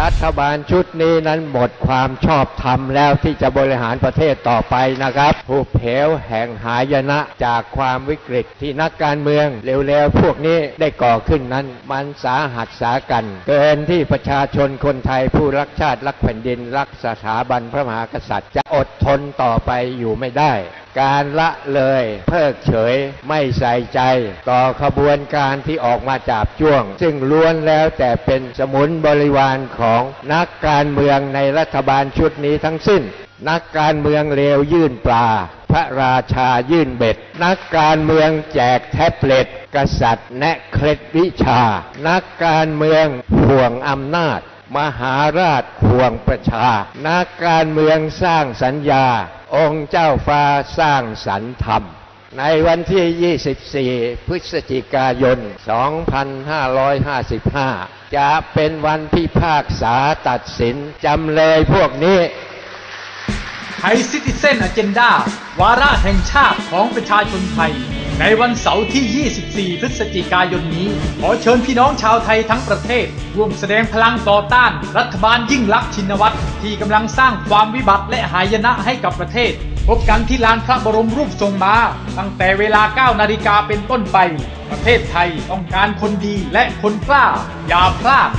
รัฐบาลชุดนี้นั้นหมดความชอบธรรมแล้วที่จะบริหารประเทศต่อไปนะครับผู้เพวแห่งหายนะจากความวิกฤตที่นักการเมืองเร็วๆพวกนี้ได้ก่อขึ้นนั้น มันสาหัสสากัน เกินที่ประชาชนคนไทยผู้รักชาติรักแผ่นดิน รักสถาบันพระมหากษัตริย์ จะอดทนต่อไปอยู่ไม่ได้ การละเลยเพิกเฉยไม่ใส่ใจ ต่อขบวนการที่ออกมาจากจ้วง ซึ่งล้วนแล้วแต่เป็นสมุนบริวารของนักการเมืองในรัฐบาลชุดนี้ทั้งสิ้น นักการเมืองเลวยื่นปลา พระราชายื่นเบ็ด นักการเมืองแจกแท็บเล็ต กษัตริย์แนะเคล็ดวิชา นักการเมืองห่วงอำนาจ มหาราชห่วงประชา นักการเมืองสร้างสัญญา องค์เจ้าฟ้าสร้างสรรธรรม ในวันที่ 24 พฤศจิกายน 2555 จะเป็นวันพิพากษาตัดสินจำเลยพวกนี้ไทยซิติเซนอเจนดาวาระแห่งชาติของประชาชนไทย ในวันเสาร์ที่ 24 พฤศจิกายนนี้ ขอเชิญพี่น้องชาวไทยทั้งประเทศ ร่วมแสดงพลังต่อต้าน รัฐบาลยิ่งลักษณ์ชินวัตรที่กำลังสร้างความวิบัติและหายนะให้กับประเทศ พบกันที่ลานพระบรมรูปทรงม้า ตั้งแต่เวลา 9 นาฬิกาเป็นต้นไป ประเทศไทยต้องการคนดีและคนกล้า อย่าพลาด